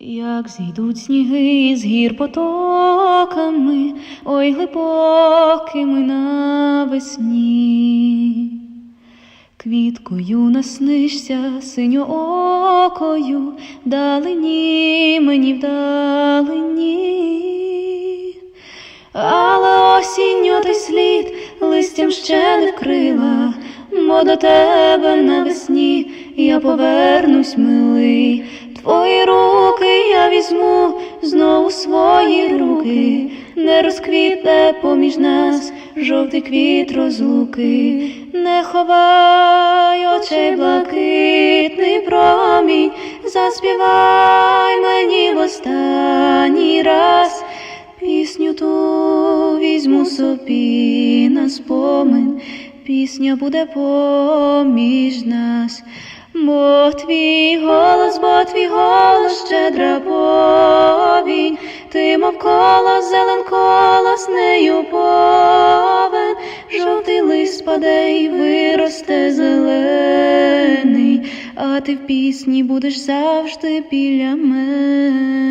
Як зійдуть сніги з гір потоками, ой глибокими навесні. Квіткою наснишся синьоокою, вдалині мені вдалині. Але осінню той слід листям ще не вкрила, бо до тебе навесні я повернусь, милий. Твої руки я візьму знову свої руки, не розквітне поміж нас жовтий квіт розлуки, не ховай очей блакитний промінь, заспівай мені в останній раз. Пісню ту візьму собі на спомин, пісня буде поміж нас. Бо твій голос, бо твій голос щедра повінь, ти мов колос, зелен колос, нею повен, жовтий лист спаде і виросте зелений, а ти в пісні будеш завжди біля мене.